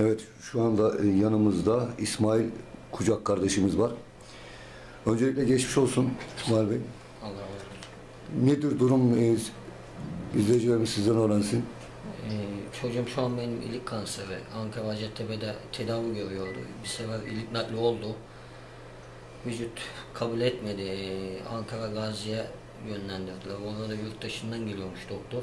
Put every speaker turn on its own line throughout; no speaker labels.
Evet, şu anda e, yanımızda İsmail Kucak kardeşimiz var. Öncelikle geçmiş olsun İsmail Bey.
Allah razı olsun.
Nedir durum? E, izleyicilerimiz sizden öğrensin.
Ee, çocuğum şu an benim ilik kanseri. Ankara Hacettepe'de tedavi görüyordu. Bir sefer ilik nakli oldu. Vücut kabul etmedi. Ankara Gazi'ye yönlendirdiler. Orada da yurt dışından geliyormuş doktor.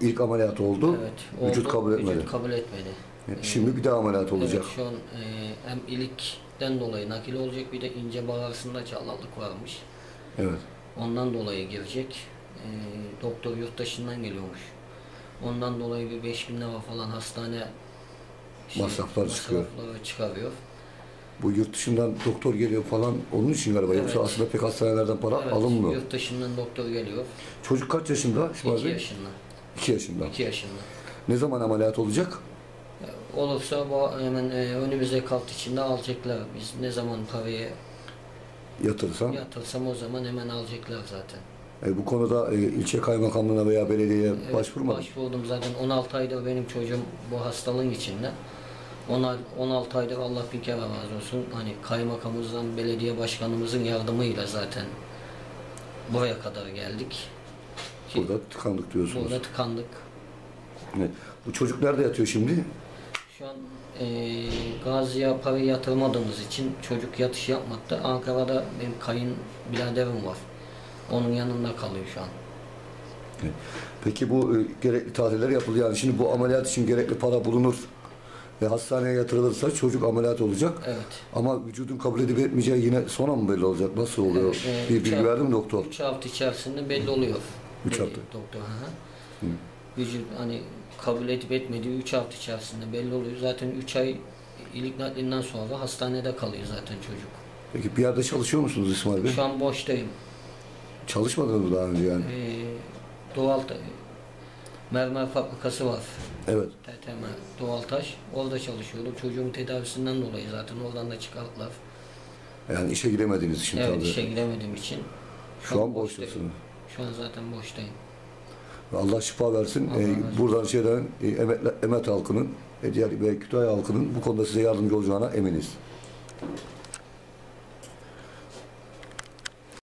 İlk ameliyat oldu.
Evet.
Vücut
oldu,
kabul etmedi.
Vücut kabul etmedi.
E, Şimdi bir daha ameliyat olacak.
Evet, şu an e, hem ilikten dolayı nakil olacak bir de ince bağırsında çağlarlık varmış.
Evet.
Ondan dolayı girecek. Ee, doktor yurt dışından geliyormuş. Ondan dolayı bir 5000 lira falan hastane
Masrafları çıkıyor.
masrafları çıkarıyor.
Bu yurt dışından doktor geliyor falan onun için galiba. Yoksa
Evet.
aslında pek hastanelerden para
Evet,
alınmıyor.
Yurt dışından doktor geliyor.
Çocuk kaç yaşında
2
İsmail Bey?
yaşında.
2 yaşında.
2 yaşında.
Ne zaman ameliyat olacak?
Olursa bu hemen e, önümüze kalt içinde alacaklar. Biz ne zaman parayı
Yatırırsan.
yatırsam o zaman hemen alacaklar zaten.
E, bu konuda e, ilçe kaymakamlığına veya belediyeye
Evet,
başvurmadın.
Başvurdum zaten 16 aydır benim çocuğum bu hastalığın içinde. 10 16 aydır Allah bir kere razı olsun. Hani kaymakamımızdan, belediye başkanımızın yardımıyla zaten buraya kadar geldik. Ki
Burada tıkandık diyorsunuz.
burada tıkandık.
Evet. Bu çocuk nerede yatıyor şimdi?
Şu an eee Gazi'ye parayı yatırmadığımız için çocuk yatış yapmadı. Ankara'da benim kayın biraderim var. Onun yanında kalıyor şu an.
Peki bu e, gerekli tahliller yapıldı. Yani şimdi bu ameliyat için gerekli para bulunur ve hastaneye yatırılırsa çocuk ameliyat olacak.
Evet.
Ama vücudun kabul edip etmeyeceği yine sonra mı belli olacak? Nasıl oluyor?
Evet,
bir
üç
bilgi
hafta-
verdi mi doktor?
3 hafta içerisinde belli oluyor.
Üç hafta.
Doktor. Hı hı. Vücut hani kabul edip etmediği 3 hafta içerisinde belli oluyor. Zaten 3 ay ilik naklinden sonra hastanede kalıyor zaten çocuk.
Peki bir yerde çalışıyor musunuz İsmail Bey?
Şu an boştayım.
Çalışmadınız mı daha önce yani?
Ee, doğal mermer fabrikası var.
Evet.
TTM doğal taş. Orada çalışıyordum. Çocuğun tedavisinden dolayı zaten oradan da çıkarttılar.
Yani işe gidemediğiniz için
evet
tabii.
işe gidemediğim için.
Şu an
boştayım.
boştasınız.
Şu an zaten boştayım.
Allah şifa versin.
Allah
Ee, buradan şeyden e, Emet, Emet halkının, e, diğer ve Kütahya halkının bu konuda size yardımcı olacağına eminiz.